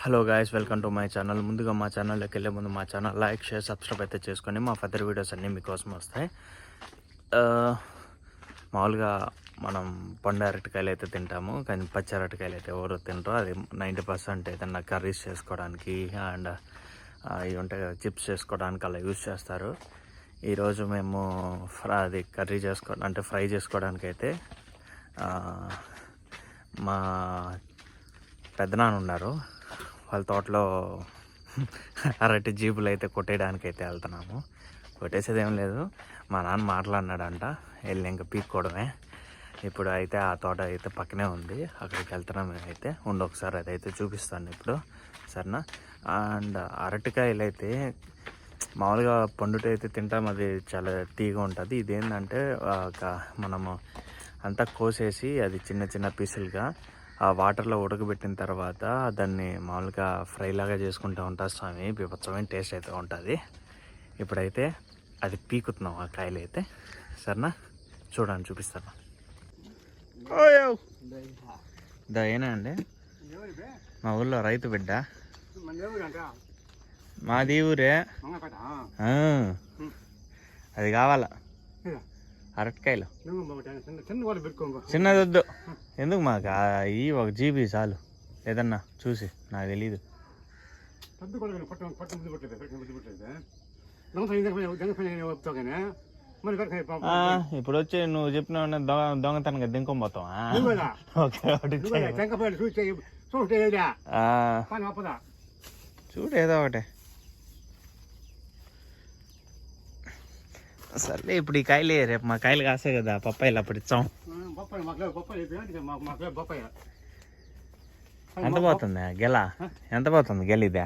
Hello guys welcome to my channel. ముందుగా మా ఛానల్లోకి వెళ్ళే ముందు మా ఛానల్ లైక్ షేర్ సబ్స్క్రైబ్ అయితే చేసుకొని మా ఫర్దర్ వీడియోస్ అన్నీ మీకోసం వస్తాయి. మామూలుగా మనం పండు అరటికాయలు అయితే తింటాము కానీ పచ్చి అరటికాయలు అయితే ఎవరు తింటారో అది నైంటీ పర్సెంట్ ఏదన్నా కర్రీస్ చేసుకోవడానికి అండ్ ఇవి ఉంటాయి కదా చిప్స్ చేసుకోవడానికి అలా యూజ్ చేస్తారు. ఈరోజు మేము ఫ్రై అది కర్రీ చేసుకో అంటే ఫ్రై చేసుకోవడానికి అయితే మా పెద్దనాన్న ఉన్నారు. వాళ్ళ తోటలో అరటి జీబులు అయితే కొట్టేయడానికి అయితే వెళ్తున్నాము. కొట్టేసేది ఏం లేదు. మా నాన్న మాట్లాడినాడంట వెళ్ళి ఇంకా పీక్కోవడమే. ఇప్పుడు అయితే ఆ తోట అయితే పక్కనే ఉంది. అక్కడికి వెళ్తున్నాం అయితే ఉండి ఒకసారి అదైతే చూపిస్తాను ఇప్పుడు. సరేనా? అండ్ అరటికాయలు అయితే మామూలుగా పండుట అయితే తింటాం. అది చాలా తీగా ఉంటుంది. ఇదేంటంటే ఒక- మనము అంతా కోసేసి అది చిన్న చిన్న పీసులుగా ఆ వాటర్లో ఉడకబెట్టిన తర్వాత దాన్ని మామూలుగా ఫ్రై లాగా చేసుకుంటూ ఉంటారు స్వామి. బీభత్సమైన టేస్ట్ అయితే ఉంటుంది. ఇప్పుడైతే అది పీకుతున్నాం ఆ కాయలు అయితే. సరేనా? చూడండి చూపిస్తాను. దా ఏనా అండి? మా ఊళ్ళో రైతు బిడ్డ. మాది ఊరే. అది కావాలా? అరటికాయలు. చిన్నది వద్దు. ఎందుకు మాకు? ఈ ఒక జీబీ చాలు. ఏదన్నా చూసి నాకు తెలీదు. ఆ, ఇప్పుడు వచ్చి నువ్వు చెప్పిన దొంగ దొంగతనంగా దింకొని పోతావా? చూడు ఏదో ఒకటి. సర్లే ఇప్పుడు ఈ కాయలు రేపు మా కాయలు కాసే కదా పప్పాయిలు అప్పుడు ఇచ్చాం ఎంత పోతుంది గెల ఎంత పోతుంది గెల ఇదే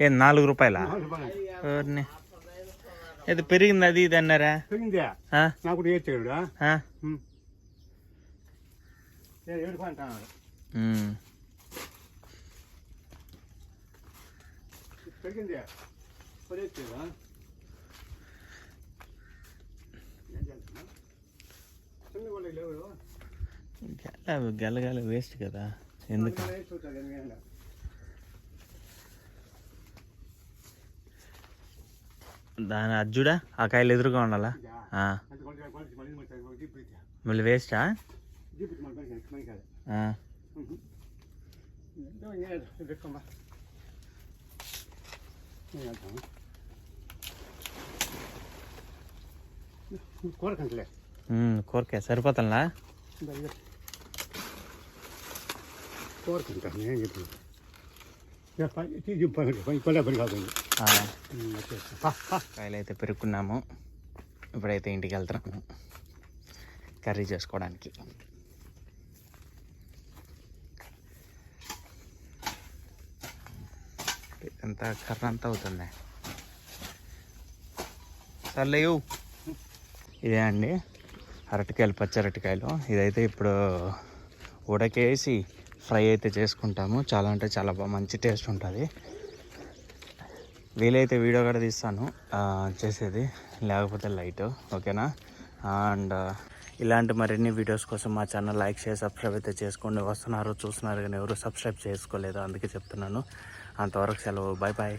ఏం నాలుగు రూపాయలా ఓర్ని. ఏదో పెరిగింది అది ఇది అన్నారా ఆ? నాకు ఏడ్చాడు ఆ? ఏడుకుంటా ఉమ్. పెరిగింది పడేచ్చేదా చిన్న వాళ్ళు లేవు గెల గెల గెల వేస్ట్ కదా. ఎందుకు? దాని అజ్జుడా ఆ కాయలు ఎదురుగా ఉండాలా. మళ్ళీ వేస్టా. కోరకంటలే కూరకే సరిపోతుందా? కోరకంట నేను చెప్పి పల్లె పని కాదు ఆ. కాయలు అయితే పెరుక్కున్నాము ఇప్పుడైతే ఇంటికి వెళ్తున్నాము కర్రీ చేసుకోవడానికి. అంతా కర్ర అంతా అవుతుంది. సర్లేయు. ఇదే అండి. అరటికాయలు పచ్చి అరటికాయలు. ఇదైతే ఇప్పుడు ఉడకేసి ఫ్రై అయితే చేసుకుంటాము. చాలా అంటే చాలా బాగా మంచి టేస్ట్ ఉంటుంది. వీలైతే వీడియో కూడా తీస్తాను. చేసేది. లేకపోతే లైట్. ఓకేనా? అండ్ ఇలాంటి మరిన్ని వీడియోస్ కోసం మా ఛానల్ లైక్ చేసి సబ్స్క్రైబ్ అయితే చేసుకోండి. వస్తున్నారు చూస్తున్నారు కానీ ఎవరు సబ్స్క్రైబ్ చేసుకోలేదు. అందుకే చెప్తున్నాను. అంతవరకు సెలవు. Bye bye